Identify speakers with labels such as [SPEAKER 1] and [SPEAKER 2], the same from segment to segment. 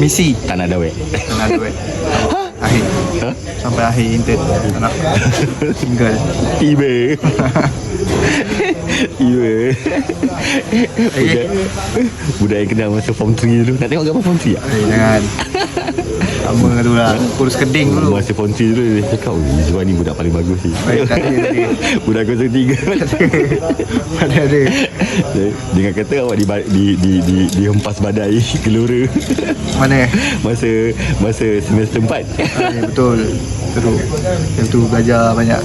[SPEAKER 1] Misi
[SPEAKER 2] Tak nak ada weh.
[SPEAKER 1] Tak nak duit Akhir
[SPEAKER 2] Ha?
[SPEAKER 1] Sampai akhir intern Tak nak Single
[SPEAKER 2] Tiba. Tiba. Budak, budak yang kenal masa form 3 dulu. Nak tengok gambar form 3 tak?
[SPEAKER 1] Eh jangan Lama tu lah. Kurus keding dulu
[SPEAKER 2] Masa form 3 dulu dia cakap, "Oh, Izwan ni budak paling bagus ni." Budak kosong tiga.
[SPEAKER 1] Ada. Ada.
[SPEAKER 2] Dengan kata awak di di di di, dihempas badai gelora.
[SPEAKER 1] Mana?
[SPEAKER 2] Masa masa semester 4.
[SPEAKER 1] Ah, ya, Betul. Terus Yang tu belajar banyak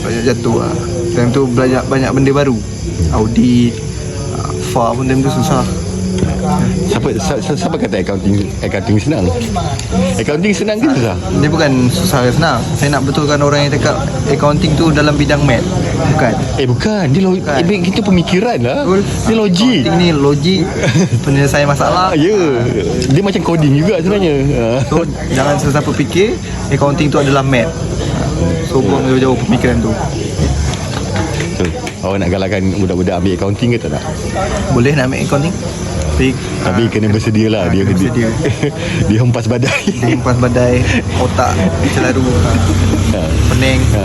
[SPEAKER 1] Banyak jatuh lah. Time tu belajar banyak benda baru. Audit ah, FA pun time tu susah.
[SPEAKER 2] Siapa siapa, siapa kata accounting accounting senang? Accounting senang ke susah?
[SPEAKER 1] Dia bukan susah ke senang Saya nak betulkan orang yang cakap Accounting tu dalam bidang math Bukan
[SPEAKER 2] Eh bukan, dia lo,
[SPEAKER 1] Bukan.
[SPEAKER 2] eh, kita pemikiran lah.
[SPEAKER 1] Betul
[SPEAKER 2] Dia logik.
[SPEAKER 1] Accounting ni logik Penyelesaian masalah
[SPEAKER 2] Ah, ya. Dia macam coding juga sebenarnya. Ah.
[SPEAKER 1] So jangan sesiapa fikir Accounting tu adalah math So buang jauh-jauh pemikiran tu
[SPEAKER 2] So, awak nak galakkan budak-budak ambil accounting ke tak nak?
[SPEAKER 1] Boleh nak ambil accounting Tapi,
[SPEAKER 2] Tapi kena bersedia lah dia,
[SPEAKER 1] kena
[SPEAKER 2] dia,
[SPEAKER 1] bersedia.
[SPEAKER 2] dia hempas badai.
[SPEAKER 1] Dia hempas badai Otak Celaru
[SPEAKER 2] Ha.
[SPEAKER 1] Pening
[SPEAKER 2] Ha.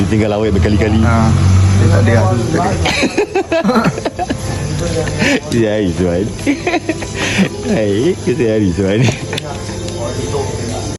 [SPEAKER 2] Dia tinggal awet berkali-kali.
[SPEAKER 1] ha, Dia tak ada aku tak ada.
[SPEAKER 2] Ya, Izwan. Hai, kesian Izwan.